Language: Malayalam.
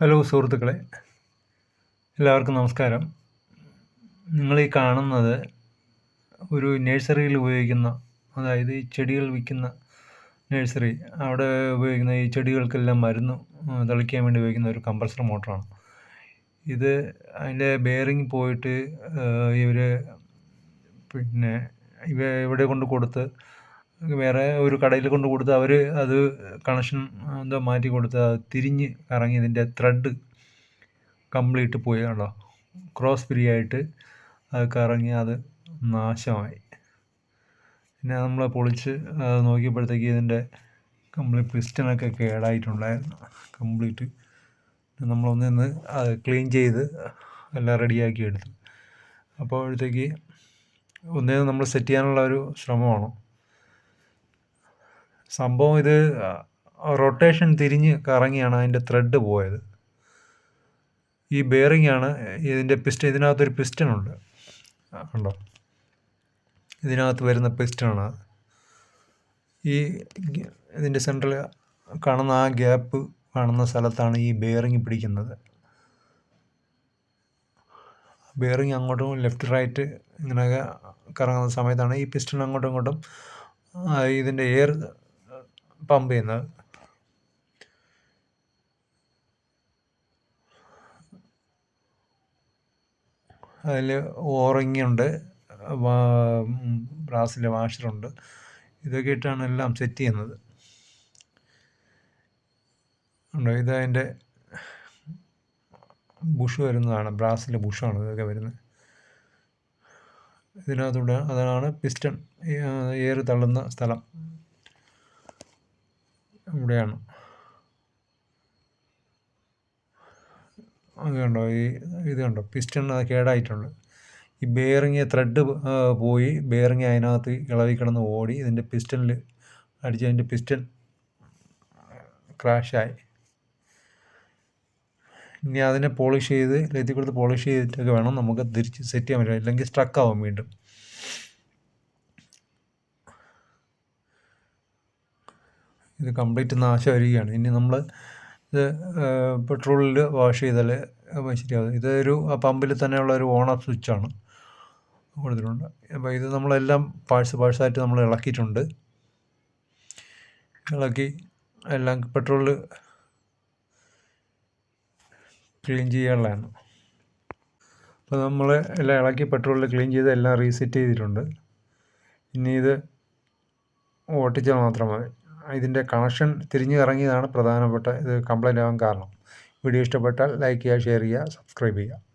ഹലോ സുഹൃത്തുക്കളെ. എല്ലാവർക്കും നമസ്കാരം. നിങ്ങൾ ഈ കാണുന്നത് ഒരു നഴ്സറിയിൽ ഉപയോഗിക്കുന്ന അതായത് ഈ ചെടികൾ വിൽക്കുന്ന നഴ്സറി. അവിടെ ഉപയോഗിക്കുന്ന ഈ ചെടികൾക്കെല്ലാം മരുന്ന് തളിക്കാൻ വേണ്ടി ഉപയോഗിക്കുന്ന ഒരു കംപ്രസർ മോട്ടറാണ്. ഇത് അതിന്റെ ബെയറിംഗ് പോയിട്ട് ഇവർ പിന്നെ ഇവ ഇവിടെ കൊണ്ട് കൊടുത്ത് വേറെ ഒരു കടയിൽ കൊണ്ട് കൊടുത്ത് അവർ അത് കണക്ഷൻ എന്തോ മാറ്റി കൊടുത്ത് തിരിഞ്ഞ് കറങ്ങി ഇതിന്റെ ത്രെഡ് കംപ്ലീറ്റ് പോയി കണ്ടോ? ക്രോസ് ഫ്രീ ആയിട്ട് അത് കറങ്ങി അത് നാശമായി. പിന്നെ നമ്മൾ പൊളിച്ച് നോക്കിയപ്പോഴത്തേക്ക് ഇതിന്റെ കംപ്ലീറ്റ് പിസ്റ്റനൊക്കെ കേടായിട്ടുണ്ടായിരുന്നു. കംപ്ലീറ്റ് നമ്മളൊന്ന് നിന്ന് അത് ക്ലീൻ ചെയ്ത് എല്ലാം റെഡിയാക്കി എടുത്തു. അപ്പോഴത്തേക്ക് ഒന്നേ നമ്മൾ സെറ്റ് ചെയ്യാനുള്ള ഒരു ശ്രമമാണ്. സംഭവം ഇത് റൊട്ടേഷൻ തിരിഞ്ഞ് കറങ്ങിയാണ് അതിന്റെ ത്രെഡ് പോയത്. ഈ ബെയറിംഗ് ആണ് ഇതിന്റെ പിസ്റ്റൺ ഇതിനകത്തൊരു പിസ്റ്റൺ ഉണ്ട്. ഇതിനകത്ത് വരുന്ന പിസ്റ്റണാണ് ഈ ഇതിന്റെ സെൻട്രൽ കാണുന്ന ആ ഗ്യാപ്പ് കാണുന്ന സ്ഥലത്താണ് ഈ ബെയറിംഗ് പിടിക്കുന്നത്. ബെയറിംഗ് അങ്ങോട്ടും ലെഫ്റ്റ് റൈറ്റ് ഇങ്ങനെയൊക്കെ കറങ്ങുന്ന സമയത്താണ് ഈ പിസ്റ്റൺ അങ്ങോട്ടും ഇങ്ങോട്ടും ഇതിന്റെ എയർ പമ്പ് ചെയ്യുന്നത് അതിൽ ഓറിങ് ഉണ്ട് ബ്രാസിലെ വാഷറുണ്ട്. ഇതൊക്കെ ഇട്ടാണ് എല്ലാം സെറ്റ് ചെയ്യുന്നത്. ഉണ്ടോ? ഇതതിന്റെ ബുഷ് വരുന്നതാണ്. ബ്രാസിലെ ബുഷാണ് ഇതൊക്കെ വരുന്നത്. ഇതിനകത്തൂടെ അതാണ് പിസ്റ്റൺ എയർ തള്ളുന്ന സ്ഥലം. ഇവിടെയാണ്. അത് കണ്ടോ ഈ ഇത് കണ്ടോ പിസ്റ്റൺ കേടായിട്ടുണ്ട്. ഈ ബെയറിങ് ത്രെഡ് പോയി ബെയറിങ് അതിനകത്ത് ഇളവി കിടന്ന് ഓടി ഇതിന്റെ പിസ്റ്റണിൽ അടിച്ച് അതിന്റെ പിസ്റ്റൺ ക്രാഷായി ഇനി അതിനെ പോളിഷ് ചെയ്ത് ലെത്തി കൊടുത്ത് പോളിഷ് ചെയ്തിട്ടൊക്കെ വേണം നമുക്ക് തിരിച്ച് സെറ്റ് ചെയ്യാൻ പറ്റും. ഇല്ലെങ്കിൽ സ്ട്രക്കാവും വീണ്ടും. ഇത് കംപ്ലീറ്റ് നാശം വരികയാണ് ഇനി നമ്മൾ ഇത് പെട്രോളിൽ വാഷ് ചെയ്താൽ ശരിയാകും ഇതൊരു പമ്പിൽ തന്നെയുള്ള ഒരു ഓൺ ഓഫ് സ്വിച്ചാണ്. കൊടുത്തിട്ടുണ്ട്. അപ്പോൾ ഇത് നമ്മളെല്ലാം പാഴ്സ് പാഴ്സായിട്ട് നമ്മൾ ഇളക്കിയിട്ടുണ്ട്. ഇളക്കി എല്ലാം പെട്രോളിൽ ക്ലീൻ ചെയ്യാനുള്ളതാണ്. അപ്പോൾ നമ്മൾ എല്ലാം ഇളക്കി പെട്രോളിൽ ക്ലീൻ ചെയ്ത് എല്ലാം റീസെറ്റ് ചെയ്തിട്ടുണ്ട്. ഇനി ഇത് ഓട്ടിച്ചാൽ മാത്രം മതി. ഇതിന്റെ കണക്ഷൻ തിരിഞ്ഞു ഇറങ്ങിയതാണ് പ്രധാനപ്പെട്ട ഇത് കംപ്ലൈന്റ് ആവാൻ കാരണം. വീഡിയോ ഇഷ്ടപ്പെട്ടാൽ ലൈക്ക് ചെയ്യുക ഷെയർ ചെയ്യുക സബ്സ്ക്രൈബ് ചെയ്യുക.